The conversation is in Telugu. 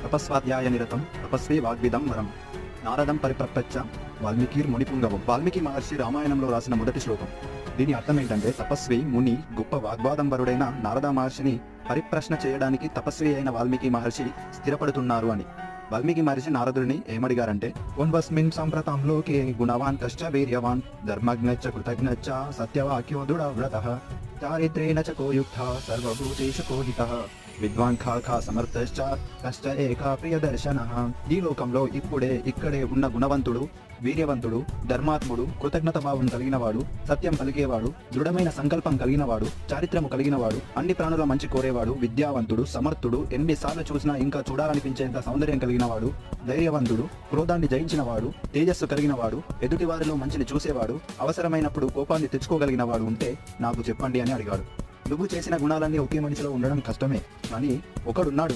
తపస్వాధ్యాయ నిరతం తపస్వీ వాగ్విదం వరం. నారదం పరిప్రపచ్చ వాల్మీకి మునిపుంగవం. వాల్మీకి మహర్షి రామాయణంలో రాసిన మొదటి శ్లోకం. దీని అర్థం ఏంటంటే తపస్వి ముని గొప్ప వాగ్వాదంబరుడైన నారద మహర్షిని పరిప్రశ్న చేయడానికి తపస్వి అయిన వాల్మీకి మహర్షి స్థిరపడుతున్నారు అని. వాల్మీకి మహర్షి నారదుడిని ఏమడిగారంటే ఉన్వస్మిన్ సంప్రతంలోకే గుణవాన్ కశ్చ వీర్యవాన్ ధర్మజ్ఞచ్చ వ్రత సత్యవాక్యో చారిత్రేణ చ కోయుక్త సర్వభూతేషు కోహిత విద్వాన్ ఖాఖా సమర్థశ్చ కష్ట ఏకా ప్రియదర్శన ఈ లోకంలో ఇప్పుడే ఇక్కడే ఉన్న గుణవంతుడు వీర్యవంతుడు ధర్మాత్ముడు కృతజ్ఞత భావం కలిగినవాడు సత్యం కలిగేవాడు దృఢమైన సంకల్పం కలిగినవాడు చారిత్రము కలిగినవాడు అన్ని ప్రాణుల మంచి కోరేవాడు విద్యావంతుడు సమర్థుడు ఎన్నిసార్లు చూసినా ఇంకా చూడాలనిపించేంత సౌందర్యం కలిగినవాడు ధైర్యవంతుడు క్రోధాన్ని జయించినవాడు తేజస్సు కలిగినవాడు ఎదుటి వారిలో మంచిని చూసేవాడు అవసరమైనప్పుడు కోపాన్ని తెచ్చుకోగలిగిన వాడు ఉంటే నాకు చెప్పండి అని అడిగాడు. నువ్వు చేసిన గుణాలన్నీ ఒకే మనిషిలో ఉండడం కష్టమే. కానీ ఒకడున్నాడు.